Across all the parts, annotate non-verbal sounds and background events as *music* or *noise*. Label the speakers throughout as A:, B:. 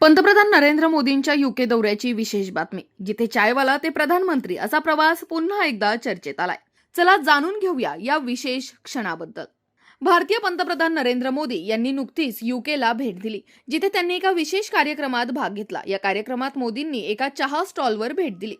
A: पंतप्रधान नरेंद्र मोदींच्या युके दौऱ्याची विशेष बातमी. जिथे चायवाला ते प्रधानमंत्री असा प्रवास पुन्हा एकदा चर्चेत आलाय. चला जाणून घेऊया या विशेष क्षणाबद्दल. भारतीय पंतप्रधान नरेंद्र मोदी यांनी नुकतीच युकेला भेट दिली जिथे त्यांनी एका विशेष कार्यक्रमात भाग घेतला. या कार्यक्रमात मोदींनी एका चहा स्टॉलवर भेट दिली.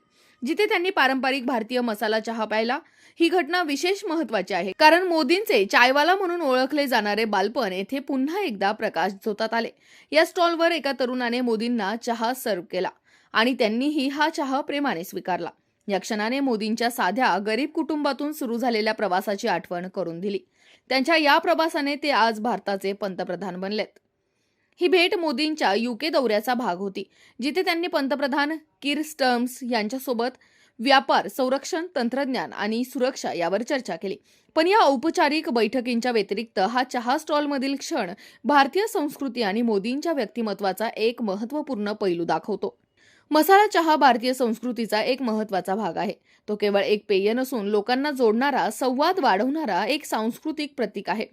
A: जिथे त्यांनी पारंपरिक भारतीय मसाला चहा प्यायला ही घटना विशेष महत्वाची आहे. कारण मोदींचे चायवाला म्हणून ओळखले जाणारे बालपण येथे पुन्हा एकदा प्रकाश झोतात आले. या स्टॉलवर एका तरुणाने मोदींना चहा सर्व्ह केला आणि त्यांनीही हा चहा प्रेमाने स्वीकारला. या क्षणाने मोदींच्या साध्या गरीब कुटुंबातून सुरू झालेल्या प्रवासाची आठवण करून दिली. त्यांच्या या प्रवासाने ते आज भारताचे पंतप्रधान बनलेत. ही भेट मोदींच्या युके दौऱ्याचा भाग होती जिथे त्यांनी पंतप्रधान किर स्टर्म्स यांच्यासोबत व्यापार संरक्षण तंत्रज्ञान आणि सुरक्षा यावर चर्चा केली. पण या औपचारिक बैठकींच्या व्यतिरिक्त हा चहा स्टॉलमधील क्षण भारतीय संस्कृती आणि मोदींच्या व्यक्तिमत्वाचा एक महत्त्वपूर्ण पैलू दाखवतो. मसाला चहा भारतीय संस्कृतीचा एक महत्त्वाचा भाग आहे. तो केवळ एक पेय नसून लोकांना जोडणारा संवाद वाढवणारा एक सांस्कृतिक प्रतीक आहे.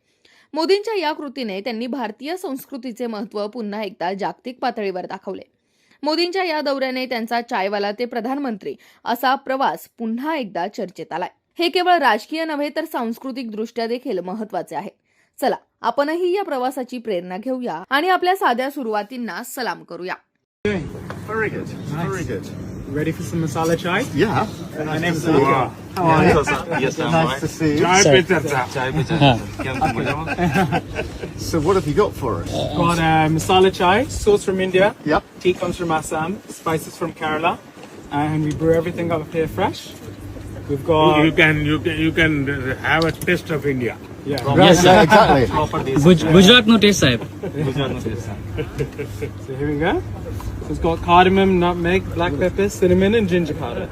A: मोदींच्या या कृतीने त्यांनी भारतीय संस्कृतीचे महत्त्व पुन्हा एकदा जागतिक पातळीवर दाखवले. मोदींच्या या दौऱ्याने त्यांचा चायवाला ते प्रधानमंत्री असा प्रवास पुन्हा एकदा चर्चेत आलाय. हे केवळ राजकीय नव्हे तर सांस्कृतिक दृष्ट्या देखील महत्त्वाचे आहे. चला आपणही या प्रवासाची प्रेरणा घेऊया आणि आपल्या साध्या सुरुवातींना सलाम करूया.
B: Ready for some masala chai?
C: Yeah.
B: Nice to
C: wow. How are you?
D: Yes, I'm
C: nice to see you.
B: Chai
D: so. Chai pitata. *laughs*
C: so what have you got for us?
B: Got uh, masala chai, sauce from India.
C: Yep.
B: Tea comes from Assam, spices from Kerala, and we brew everything up here fresh. We've got.
E: You can you can you can have a taste of India.
B: Yeah.
C: Right, yeah, exactly.
D: Proper देश
F: गुज, गुजरात नो taste साहेब
D: गुजरात में देश
B: So here we go. So it's got cardamom, nutmeg, black pepper, cinnamon, and ginger powder.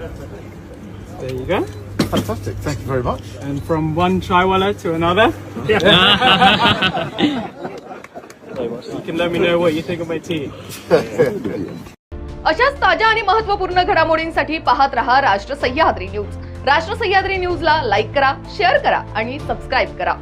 B: There you go.
C: Fantastic. Thank you very much.
B: And from one chaiwala to another, you can let me know what you think of my tea.
A: अशाच ताज्या आणि महत्त्वपूर्ण घडामोडींसाठी पाहत रहा राष्ट्र Sahyadri news राष्ट्र सह्याद्री न्यूजला लाईक करा शेअर करा आणि सबस्क्राईब करा